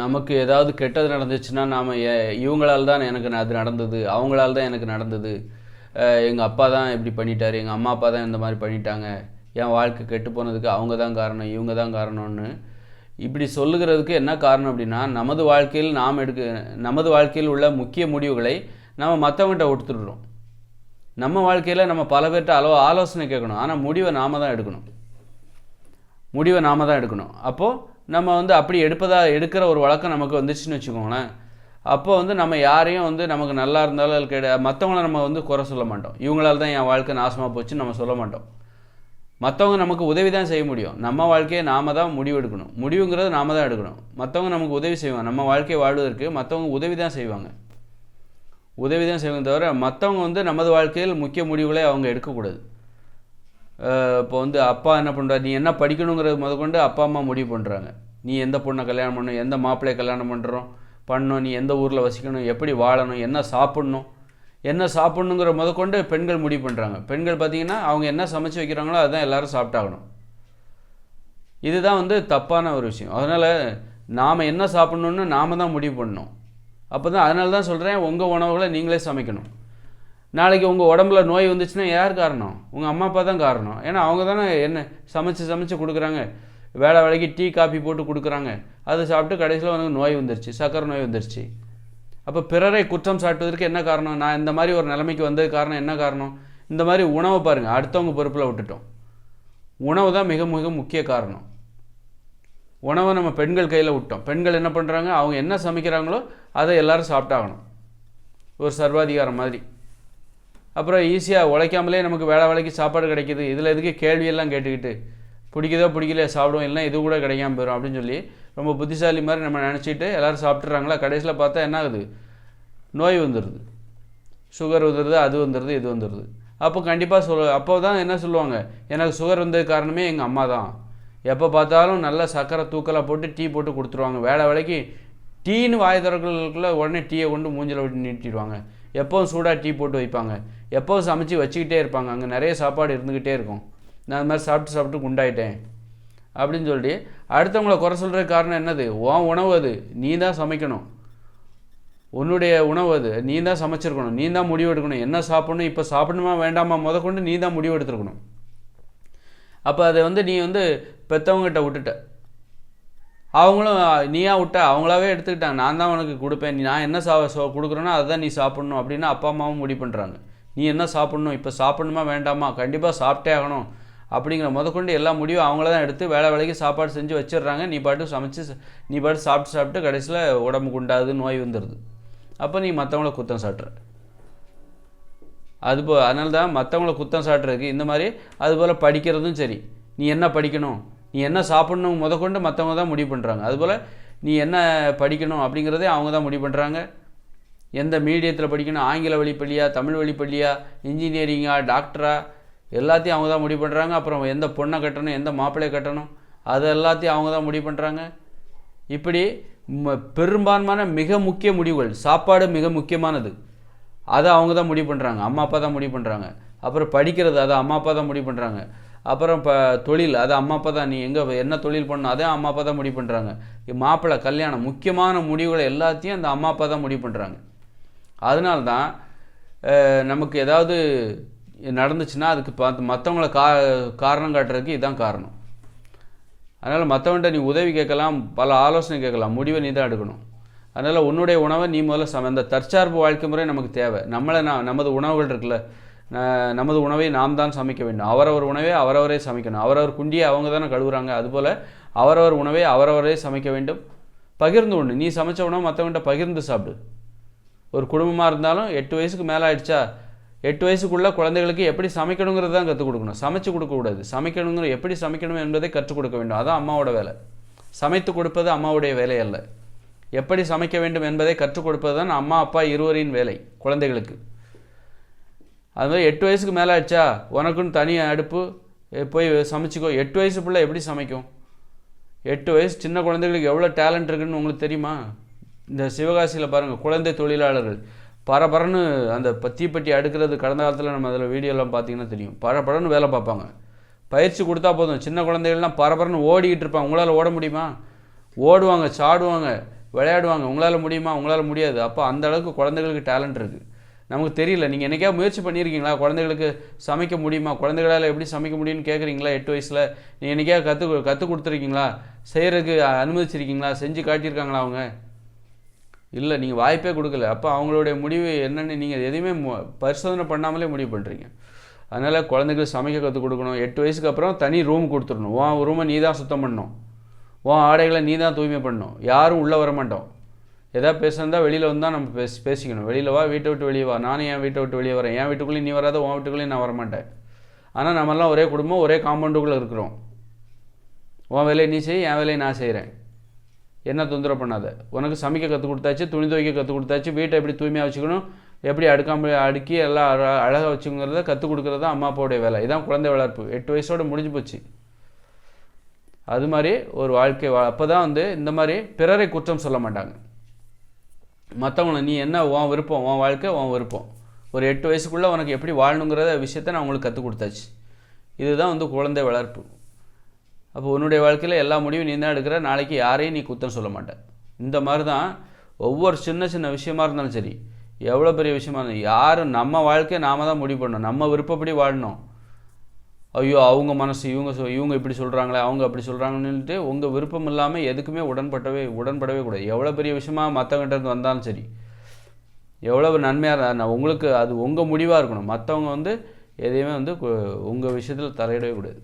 நமக்கு ஏதாவது கெட்டது நடந்துச்சுன்னா நாம் இவங்களால் தான் எனக்கு அது நடந்தது அவங்களால தான் எனக்கு நடந்தது. எங்கள் அப்பா தான் இப்படி பண்ணிட்டார் எங்கள் அம்மா அப்பா தான் இந்த மாதிரி பண்ணிட்டாங்க. என் வாழ்க்கை கெட்டு போனதுக்கு அவங்க தான் காரணம் இவங்க தான் காரணம்னு. இப்படி சொல்லுகிறதுக்கு என்ன காரணம் அப்படின்னா நமது வாழ்க்கையில் நாம் எடுக்க நமது வாழ்க்கையில் உள்ள முக்கிய முடிவுகளை நம்ம மற்றவங்ககிட்ட கொடுத்துடுறோம் நம்ம வாழ்க்கையில் நம்ம பல பேர்கிட்ட அளவு ஆலோசனை கேட்கணும். ஆனால் முடிவை நாம தான் எடுக்கணும். முடிவை நாம தான் எடுக்கணும். அப்போது நம்ம வந்து அப்படி எடுப்பதா எடுக்கிற ஒரு வழக்கம் நமக்கு வந்துச்சுன்னு வச்சுக்கோங்களேன். அப்போ வந்து நம்ம யாரையும் வந்து நமக்கு நல்லா இருந்தாலும் அது மற்றவங்கள நம்ம வந்து குறை சொல்ல மாட்டோம். இவங்களால தான் என் வாழ்க்கை நாசமாக போச்சுன்னு நம்ம சொல்ல மாட்டோம். மற்றவங்க நமக்கு உதவி தான் செய்ய முடியும். நம்ம வாழ்க்கையை நாம தான் முடிவு எடுக்கணும். முடிவுங்கிறது நாம தான் எடுக்கணும். மற்றவங்க நமக்கு உதவி செய்வாங்க. நம்ம வாழ்க்கையை வாழ்வதற்கு மற்றவங்க உதவி தான் செய்வாங்க. உதவி தான் செய்வாங்க தவிர மற்றவங்க வந்து நமது வாழ்க்கையில் முக்கிய முடிவுகளை அவங்க எடுக்கக்கூடாது. இப்போ வந்து அப்பா என்ன பண்ணுறாரு நீ என்ன படிக்கணுங்கிறது முதற்கொண்டு அப்பா அம்மா முடிவு பண்ணுறாங்க நீ எந்த பொண்ணை கல்யாணம் பண்ணணும்? எந்த மாப்பிள்ளையை கல்யாணம் பண்ணுறோம் பண்ணணும். நீ எந்த ஊரில் வசிக்கணும்? எப்படி வாழணும்? என்ன சாப்பிட்ணும்? என்ன சாப்பிட்ணுங்கிற முதற்கொண்டு பெண்கள் முடிவு பண்ணுறாங்க பெண்கள் பார்த்தீங்கன்னா அவங்க என்ன சமைச்சு வைக்கிறாங்களோ அதுதான் எல்லோரும் சாப்பிட்டாகணும். இதுதான் வந்து தப்பான ஒரு விஷயம். அதனால் நாம் என்ன சாப்பிட்ணுன்னு நாம தான் முடிவு பண்ணணும். அப்போ தான் அதனால தான் சொல்கிறேன் உங்கள் உணவுகளை நீங்களே சமைக்கணும். நாளைக்கு உங்கள் உடம்புல நோய் வந்துச்சுன்னா யார் காரணம்? உங்கள் அம்மா அப்பா தான் காரணம். ஏன்னா அவங்க தானே என்ன சமைச்சு சமைச்சு கொடுக்குறாங்க. வேலை வேலைக்கு டீ காஃபி போட்டு கொடுக்குறாங்க. அதை சாப்பிட்டு கடைசியில் உனக்கு நோய் வந்துருச்சு சக்கரை நோய் வந்துருச்சு. அப்போ பிறரை குற்றம் சாட்டுவதற்கு என்ன காரணம்? நான் இந்த மாதிரி ஒரு நிலைமைக்கு வந்தது காரணம் என்ன காரணம்? இந்த மாதிரி உணவை பாருங்கள் அடுத்தவங்க பொறுப்பில் விட்டுட்டோம். உணவு தான் மிக மிக முக்கிய காரணம். உணவை நம்ம பெண்கள் கையில் விட்டோம். பெண்கள் என்ன பண்ணுறாங்க அவங்க என்ன சமைக்கிறாங்களோ அதை எல்லோரும் சாப்பிட்டாகணும். ஒரு சர்வாதிகாரம் மாதிரி. அப்புறம் ஈஸியாக உழைக்காமலே நமக்கு வேலை வேலைக்கு சாப்பாடு கிடைக்கிது. இதில் எதுக்கு கேள்வியெல்லாம் கேட்டுக்கிட்டு பிடிக்குதோ பிடிக்கலையோ சாப்பிடுவோம் இல்லைனா இது கூட கிடைக்காம போயிடும் அப்படின்னு சொல்லி ரொம்ப புத்திசாலி மாதிரி நம்ம நினச்சிட்டு எல்லோரும் சாப்பிட்றாங்களா கடைசியில் பார்த்தா என்ன ஆகுது? நோய் வந்துடுது சுகர் வந்துடுது அது வந்துடுது இது வந்துடுது அப்போ கண்டிப்பாக சொல் அப்போ தான் என்ன சொல்லுவாங்க? எனக்கு சுகர் வந்தது காரணமே எங்கள் அம்மா தான். எப்போ பார்த்தாலும் நல்ல சக்கரை தூக்கலாக போட்டு டீ போட்டு கொடுத்துருவாங்க. வேலை வேலைக்கு டீன்னு வாய் திறக்கிறதுக்குள்ள உடனே டீயை கொண்டு மூஞ்சில் விட்டு நீட்டிடுவாங்க. எப்போவும் சூடாக டீ போட்டு வைப்பாங்க. எப்போவும் சமைச்சு வச்சுக்கிட்டே இருப்பாங்க. அங்கே நிறைய சாப்பாடு இருந்துக்கிட்டே இருக்கும். நான் அந்த மாதிரி சாப்பிட்டு சாப்பிட்டு குண்டாயிட்டேன். அப்படின்னு சொல்லி அடுத்தவங்கள குறை சொல்கிற காரணம் என்னது? உன் உணவு அது. நீ தான் சமைக்கணும். உன்னுடைய உணவு அது. நீ தான் சமைச்சிருக்கணும். நீ தான் முடிவு எடுக்கணும். என்ன சாப்பிடணும்? இப்போ சாப்பிடணுமா வேண்டாமா? முதற்கொண்டு நீ தான் முடிவு எடுத்துருக்கணும். அப்போ அதை வந்து நீ வந்து பெற்றவங்ககிட்ட விட்டுட்ட. அவங்களும் நீயா விட்ட அவங்களாவே எடுத்துக்கிட்டாங்க. நான் தான் உனக்கு கொடுப்பேன். நீ நான் என்ன சா சோ கொடுக்குறேனோ அதை தான் நீ சாப்பிட்ணும் அப்படின்னு அப்பா அம்மாவும் முடிவு பண்ணுறாங்க நீ என்ன சாப்பிட்ணும்? இப்போ சாப்பிடணுமா வேண்டாமா? கண்டிப்பாக சாப்பிட்டே ஆகணும். அப்படிங்கிற முதற்கொண்டு எல்லா முடிவும் அவங்கள தான் எடுத்து வேலை வேலைக்கு சாப்பாடு செஞ்சு வச்சிடுறாங்க. நீ பாட்டு சமைச்சு நீ பாட்டு சாப்பிட்டு சாப்பிட்டு கடைசியில் உடம்பு குண்டாது நோய் வந்துடுது அப்போ நீ மற்றவங்கள குத்தம் சாட்டுற. அதுபோ அதனால தான் மற்றவங்கள குத்தம் சாட்டுறதுக்கு இந்த மாதிரி அதுபோல் படிக்கிறதும் சரி. நீ என்ன படிக்கணும்? நீ என்ன சாப்பிட்ணும் முதற்கொண்டு மற்றவங்க தான் முடிவு பண்ணுறாங்க அதுபோல் நீ என்ன படிக்கணும் அப்படிங்கிறதே அவங்க தான் முடிவு பண்ணுறாங்க எந்த மீடியத்தில் படிக்கணும்? ஆங்கில வழி பள்ளியா? தமிழ் வழி பள்ளியா? இன்ஜினியரிங்கா டாக்டரா எல்லாத்தையும் அவங்க தான் முடிவு பண்ணுறாங்க அப்புறம் எந்த பொண்ணை கட்டணும்? எந்த மாப்பிள்ளையை கட்டணும்? அது எல்லாத்தையும் அவங்க தான் முடிவு பண்ணுறாங்க இப்படி ம- பெரும்பான்மையான மிக முக்கிய முடிவுகள் சாப்பாடு மிக முக்கியமானது. அதை அவங்க தான் முடிவு பண்ணுறாங்க அம்மா அப்பா தான் முடிவு பண்ணுறாங்க அப்புறம் படிக்கிறது அதை அம்மா அப்பா தான் முடிவு பண்ணுறாங்க அப்புறம் இப்போ தொழில் அது அம்மா அப்பா தான். நீ எங்கே என்ன தொழில் பண்ணணும்? அதே அம்மா அப்பா தான் முடிவு பண்ணுறாங்க மாப்பிள்ளை கல்யாணம் முக்கியமான முடிவுகளை எல்லாத்தையும் அந்த அம்மா அப்பா தான் முடிவு பண்ணுறாங்க அதனால தான் நமக்கு ஏதாவது நடந்துச்சுன்னா அதுக்கு பார்த்து மற்றவங்கள கா காரணம் காட்டுறதுக்கு இதுதான் காரணம். அதனால் மற்றவன்ட்ட நீ உதவி கேட்கலாம் பல ஆலோசனை கேட்கலாம் முடிவை நீ தான் எடுக்கணும். அதனால் உன்னுடைய உணவை நீ முதல்ல சம இந்த தற்சார்பு வாழ்க்கை முறை நமக்கு தேவை. நம்மளை நான் நமது உணவுகள் இருக்குல்ல நமது உணவை நாம் தான் சமைக்க வேண்டும். அவரவர் உணவை அவரவரே சமைக்கணும். அவரவர் குண்டியை அவங்க தானே கழுவுறாங்க. அதுபோல் அவரவர் உணவை அவரவரே சமைக்க வேண்டும். பகிர்ந்து உண்டு நீ சமைச்ச உணவு மற்றவங்கள்ட்ட பகிர்ந்து சாப்பிடு. ஒரு குடும்பமாக இருந்தாலும் எட்டு வயசுக்கு மேலே ஆயிடுச்சா? எட்டு வயசுக்குள்ளே குழந்தைகளுக்கு எப்படி சமைக்கணுங்கிறது தான் கற்றுக் கொடுக்கணும். சமைச்சு கொடுக்கக்கூடாது சமைக்கணுங்கிற எப்படி சமைக்கணும் என்பதை கற்றுக் கொடுக்க வேண்டும். அதான் அம்மாவோட வேலை. சமைத்து கொடுப்பது அம்மாவுடைய வேலை அல்ல. எப்படி சமைக்க வேண்டும் என்பதை கற்றுக் கொடுப்பது தான் அம்மா அப்பா இருவரின் வேலை குழந்தைகளுக்கு. அது மாதிரி எட்டு வயசுக்கு மேலே ஆச்சா உனக்குன்னு தனி அடுப்பு. போய் சமைச்சிக்கோ. எட்டு வயசு பிள்ளை எப்படி சமைக்கும்? எட்டு வயசு சின்ன குழந்தைகளுக்கு எவ்வளோ டேலண்ட் இருக்குன்னு உங்களுக்கு தெரியுமா? இந்த சிவகாசியில் பாருங்கள் குழந்தை தொழிலாளர்கள். பரபரன்னு அந்த பத்திப்பட்டி தீப்பெட்டி அடுக்கிறது கடந்த காலத்தில் நம்ம அதில் வீடியோலாம் பார்த்தீங்கன்னா தெரியும். பரபரன்னு வேலை பார்ப்பாங்க. பயிற்சி கொடுத்தா போதும். சின்ன குழந்தைகள்லாம் பரபரன்னு ஓடிக்கிட்டு இருப்பாங்க. உங்களால் ஓட முடியுமா? ஓடுவாங்க சாடுவாங்க விளையாடுவாங்க. உங்களால் முடியுமா? உங்களால் முடியாது. அப்போ அந்த அளவுக்கு குழந்தைகளுக்கு டேலண்ட் இருக்குது நமக்கு தெரியல. நீங்கள் என்னைக்கா முயற்சி பண்ணியிருக்கீங்களா? குழந்தைகளுக்கு சமைக்க முடியுமா? குழந்தைகளால் எப்படி சமைக்க முடியும்னு கேட்குறீங்களா எட்டு வயசில். நீங்கள் என்னைக்கா கற்று கற்றுக் கொடுத்துருக்கீங்களா? செய்கிறதுக்கு அனுமதிச்சிருக்கீங்களா? செஞ்சு காட்டியிருக்காங்களா அவங்க? இல்லை நீங்கள் வாய்ப்பே கொடுக்கல. அப்போ அவங்களுடைய முடிவு என்னென்னு நீங்கள் எதையுமே பரிசோதனை பண்ணாமலே முடிவு பண்ணுறீங்க அதனால் குழந்தைகளுக்கு சமைக்க கற்றுக் கொடுக்கணும். எட்டு வயசுக்கு அப்புறம் தனி ரூம் கொடுத்துடணும். உன் ரூமை நீ தான் சுத்தம் பண்ணணும். உன் ஆடைகளை நீ தான் தூய்மை பண்ணணும். யாரும் உள்ளே வர மாட்டோம். எதாவது பேசுகிறதா வெளியில் வந்தால் நம்ம பேசி பேசிக்கணும். வெளியில் வா வீட்டை விட்டு வெளியே வா. நானும் என் வீட்டை விட்டு வெளியே வரேன். என் வீட்டுக்குள்ளேயும் நீ வராத உன் வீட்டுக்குள்ளேயும் நான் வரமாட்டேன். ஆனால் நம்மெல்லாம் ஒரே குடும்பம் ஒரே காம்பவுண்டுக்குள்ளே இருக்கிறோம். உன் வேலையை நீ செய் என் வேலையை நான் செய்கிறேன் என்ன தொந்தரவு பண்ணாத. உனக்கு சமைக்க கற்றுக் கொடுத்தாச்சு துணி துவைக்க கற்றுக் கொடுத்தாச்சு வீட்டை எப்படி தூய்மையாக வச்சுக்கணும் எப்படி அடுக்காம அடுக்கி எல்லாம் அழகாக வச்சுங்கிறத கற்றுக் கொடுக்குறது தான் அம்மா அப்பாவுடைய வேலை. இதான் குழந்தை வளர்ப்பு. எட்டு வயசோட முடிஞ்சு போச்சு. அது மாதிரி ஒரு வாழ்க்கை வா அப்போ தான் வந்து இந்த மாதிரி பிறரை குற்றம் சொல்ல மாட்டாங்க. மற்றவங்களை நீ என்ன உன் விருப்பம் உன் வாழ்க்கை உன் விருப்பம். ஒரு எட்டு வயசுக்குள்ளே உனக்கு எப்படி வாழணுங்கிறத விஷயத்த நான் உங்களுக்கு கற்றுக் கொடுத்தாச்சு. இதுதான் வந்து குழந்தை வளர்ப்பு. அப்போ உன்னுடைய வாழ்க்கையில் எல்லா முடிவும் நீ தான் எடுக்கிற நாளைக்கு யாரையும் நீ குத்தம் சொல்ல மாட்டேன் இந்த மாதிரி தான் ஒவ்வொரு சின்ன சின்ன விஷயமா இருந்தாலும் சரி எவ்வளோ பெரிய விஷயமா இருந்தாலும் யாரும் நம்ம வாழ்க்கையை நாம தான் முடிவு பண்ணணும். நம்ம விருப்பப்படி வாழணும். ஐயோ அவங்க மனசு இவங்க சொ- இவங்க இப்படி சொல்கிறாங்களே அவங்க அப்படி சொல்கிறாங்கன்னுட்டு உங்கள் விருப்பம் இல்லாமல் எதுக்குமே உடன்பட்டவே உடன்படவே கூடாது. எவ்வளோ பெரிய விஷயமா மற்றவங்கிட்ட இருந்து வந்தாலும் சரி. எவ்வளவு நன்மையாக இருந்தால் உங்களுக்கு அது உங்கள் முடிவாக இருக்கணும். மற்றவங்க வந்து எதையுமே வந்து உங்கள் விஷயத்தில் தலையிடவே கூடாது.